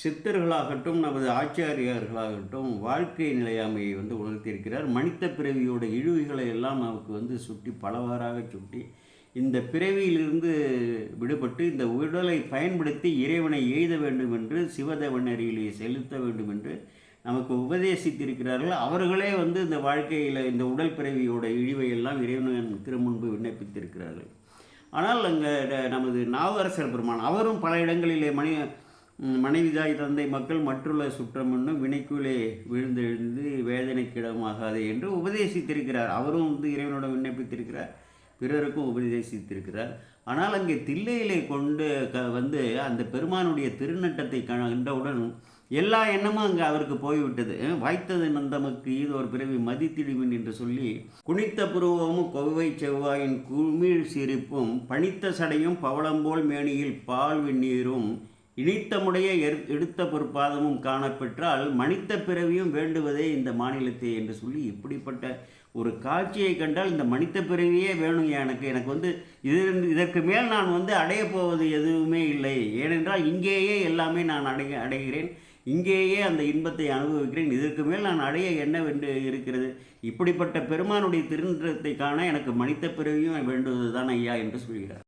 சித்தர்களாகட்டும் நமது ஆச்சாரியார்களாகட்டும் வாழ்க்கை நிலையாமையை வந்து உணர்த்தியிருக்கிறார். மனித பிறவியோட இழுவைகளை எல்லாம் நமக்கு வந்து சுட்டி பலவாறாக சுட்டி இந்த பிறவியிலிருந்து விடுபட்டு இந்த உடலை பயன்படுத்தி இறைவனை எய்த வேண்டும் என்று சிவதேவ செலுத்த வேண்டும் என்று நமக்கு உபதேசித்திருக்கிறார்கள். அவர்களே வந்து இந்த வாழ்க்கையில் இந்த உடல் பிறவியோட இழிவை எல்லாம் இறைவன் திருமுன்பு விண்ணப்பித்திருக்கிறார்கள். ஆனால் அங்கே நமது நாவரசர் பெருமான் அவரும் பல இடங்களிலே மணி மனைவிதாய் தந்தை மக்கள் மற்றுள்ள சுற்றமுன்னு வினைக்குள்ளே விழுந்தெழுந்து வேதனைக்கிடமாகாது என்று உபதேசித்திருக்கிறார். அவரும் வந்து இறைவனோட விண்ணப்பித்திருக்கிறார். பிறருக்கும் உபதேசித்திருக்கிறார். ஆனால் அங்கே தில்லையிலே கொண்டு க வந்து அந்த பெருமானுடைய திருநட்டத்தை கண்டவுடன் எல்லா எண்ணமும் அங்கே அவருக்கு போய்விட்டது. வாய்த்தது நந்தமக்கு இது ஒரு பிறவி மதித்திடுவின் என்று சொல்லி குனித்த புருவமும் கொவ்வை செவ்வாயின் குமிழ் சிரிப்பும் பனித்த சடையும் பவளம்போல் மேனியில் பால் வெந்நீரும் இனித்தமுடைய எடுத்த பொற்பாதமும் காணப்பெற்றால் மனித பிறவியும் வேண்டுவதே இந்த மாநிலத்தை என்று சொல்லி இப்படிப்பட்ட ஒரு காட்சியை கண்டால் இந்த மனித பிறவியே வேணும் எனக்கு. எனக்கு வந்து இது இதற்கு மேல் நான் வந்து அடைய போவது எதுவுமே இல்லை. ஏனென்றால் இங்கேயே எல்லாமே நான் அடைய அடைகிறேன். இங்கேயே அந்த இன்பத்தை அனுபவிக்கிறேன். இதற்கு மேல் நான் அடைய என்னவென்று இருக்கிறது? இப்படிப்பட்ட பெருமானுடைய திருநிறத்தை காண எனக்கு மனித பிறவியும் வேண்டுவது தான் ஐயா என்று சொல்கிறார்.